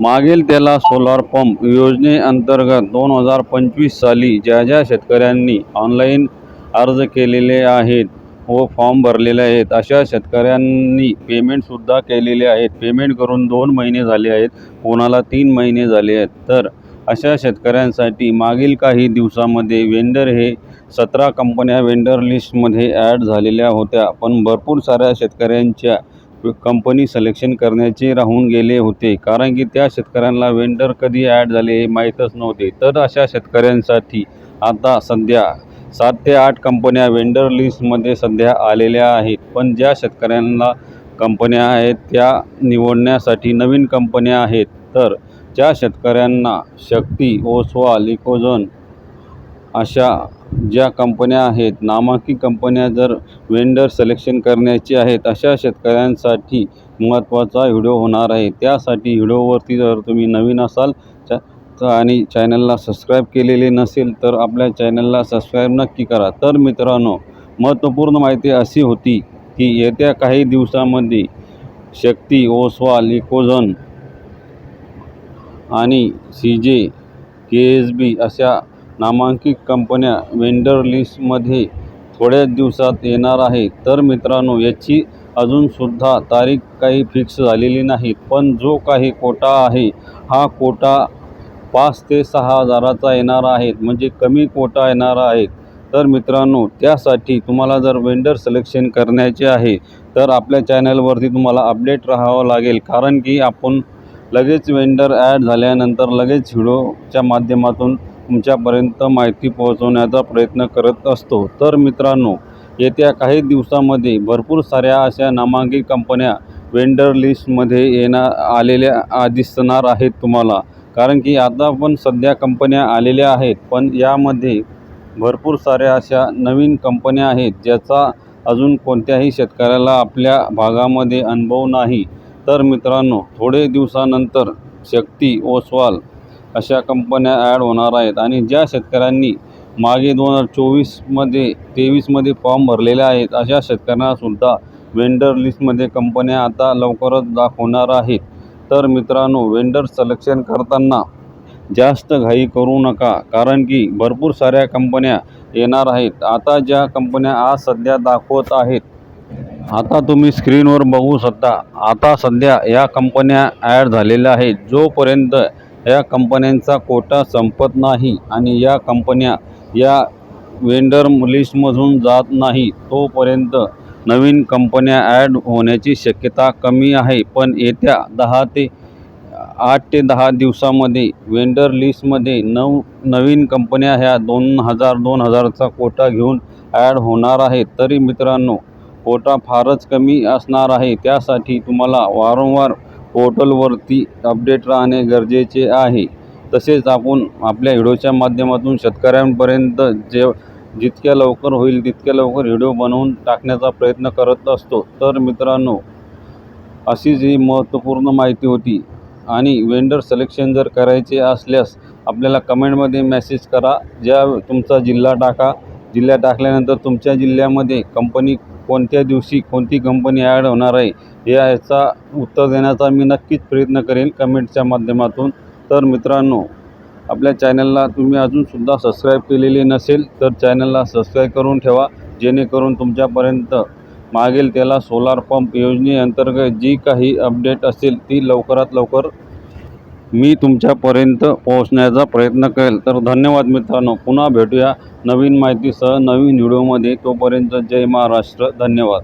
मागील त्याला solar pump योजनेअंतर्गत दोन हजार पंचवीस साली ज्या ज्या शेतकऱ्यांनी ऑनलाईन अर्ज केलेले आहेत व फॉर्म भरलेले आहेत अशा शेतकऱ्यांनी पेमेंटसुद्धा केलेले आहेत. पेमेंट करून दोन महिने झाले आहेत कोणाला तीन महिने झाले आहेत. तर अशा शेतकऱ्यांसाठी मागील काही दिवसामध्ये वेंडर हे सतरा कंपन्या वेंडर लिस्टमध्ये ॲड झालेल्या होत्या. पण भरपूर साऱ्या शेतकऱ्यांच्या कंपनी सिलेक्शन करण्याचे राहून गेले होते. कारण की त्या शेतकऱ्यांना वेंडर कधी ॲड झाले हे माहीतच नव्हते. तर अशा शेतकऱ्यांसाठी आता सध्या सात ते आठ कंपन्या वेंडर लिस्टमध्ये सध्या आलेल्या आहेत. पण ज्या शेतकऱ्यांना कंपन्या आहेत त्या निवडण्यासाठी नवीन कंपन्या आहेत. तर ज्या शेतकऱ्यांना शक्ती ओसवा लिकोजन अशा ज्या कंपन्या आहेत नामांकित कंपन्या जर वेंडर सिलेक्शन करण्याची आहेत अशा शेतकऱ्यांसाठी महत्त्वाचा व्हिडिओ होणार आहे. त्यासाठी व्हिडिओवरती जर तुम्ही नवीन असाल तर आणि चॅनलला सबस्क्राईब केलेले नसेल तर आपल्या चॅनलला सबस्क्राईब नक्की करा. तर मित्रांनो महत्त्वपूर्ण माहिती अशी होती की येत्या काही दिवसामध्ये शक्ती ओसवाल इकोझन आणि सी जे के एस बी अशा नामांकित कंपन्या वेंडर लिस्टमध्ये थोड्याच दिवसात येणार आहे तर मित्रांनो याची अजूनसुद्धा तारीख काही फिक्स झालेली नाही पण जो काही कोटा आहे हा कोटा पाच ते सहा हजाराचा येणार आहे म्हणजे कमी कोटा येणार आहे तर मित्रांनो त्यासाठी तुम्हाला जर वेंडर सिलेक्शन करण्याचे आहे तर आपल्या चॅनलवरती तुम्हाला अपडेट राहावं लागेल कारण की आपण लगेच वेंडर ॲड झाल्यानंतर लगेच व्हिडिओच्या माध्यमातून तुमच्यापर्यंत माहिती पोहोचवण्याचा प्रयत्न करत असतो. तर मित्रांनो येत्या काही दिवसामध्ये भरपूर साऱ्या अशा नामांकित कंपन्या वेंडर लिस्टमध्ये येणार आलेल्या आ दिसणार आहेत तुम्हाला. कारण की आता पण सध्या कंपन्या आलेल्या आहेत पण यामध्ये भरपूर साऱ्या अशा नवीन कंपन्या आहेत ज्याचा अजून कोणत्याही शेतकऱ्याला आपल्या भागामध्ये अनुभव नाही. तर मित्रांनो थोडे दिवसानंतर शक्ती ओसवाल अशा कंपन्या ॲड होणार आहेत. आणि ज्या शेतकऱ्यांनी मागे दोन हजार चोवीसमध्ये तेवीसमध्ये फॉर्म भरलेले आहेत अशा शेतकऱ्यांनासुद्धा वेंडर लिस्टमध्ये कंपन्या आता लवकरच दाखवणार आहेत. तर मित्रांनो वेंडर सलेक्शन करताना जास्त घाई करू नका कारण की भरपूर साऱ्या कंपन्या येणार आहेत. आता ज्या कंपन्या आज सध्या दाखवत आहेत आता तुम्ही स्क्रीनवर बघू शकता. आता सध्या या कंपन्या ॲड झालेल्या आहेत. जोपर्यंत या कंपन्यांचा कोटा संपत नाही आणि या कंपन्या या वेंडर लिस्टमधून जात नाही तोपर्यंत नवीन कंपन्या ॲड होण्याची शक्यता कमी आहे. पण येत्या दहा ते आठ ते दहा दिवसामध्ये वेंडर लिस्टमध्ये नऊ नवीन कंपन्या ह्या दोन हजार दोन हजारचा कोटा घेऊन ॲड होणार आहेत. तरी मित्रांनो कोटा फारच कमी असणार आहे. त्यासाठी तुम्हाला वारंवार पोर्टलवरती अपडेट राहणे गरजेचे आहे. तसेच आपण आपल्या व्हिडिओच्या माध्यमातून शेतकऱ्यांपर्यंत जे जितक्या लवकर होईल तितक्या लवकर व्हिडिओ बनवून टाकण्याचा प्रयत्न करत असतो. तर मित्रांनो अशीच ही महत्त्वपूर्ण माहिती होती. आणि वेंडर सिलेक्शन जर करायचे असल्यास आपल्याला कमेंटमध्ये मेसेज करा. ज्या तुमचा जिल्हा टाका. जिल्हा टाकल्यानंतर तुमच्या जिल्ह्यामध्ये कंपनी कोणत्या दिवशी कोणती कंपनी ॲड होणार आहे या याचा उत्तर देण्याचा मी नक्कीच प्रयत्न करेन कमेंटच्या माध्यमातून. तर मित्रांनो आपल्या चॅनलला तुम्ही अजूनसुद्धा सबस्क्राईब केलेले नसेल तर चॅनलला सबस्क्राईब करून ठेवा जेणेकरून तुमच्यापर्यंत मागेल त्याला सोलार पंप योजनेअंतर्गत जी काही अपडेट असेल ती लवकरात लवकर मी तुमच्यापर्यंत पोहोचण्याचा प्रयत्न करेल. तर धन्यवाद मित्रांनो. पुन्हा भेटूया नवीन माहितीसह नवीन व्हिडिओमध्ये. तोपर्यंत जय महाराष्ट्र. धन्यवाद.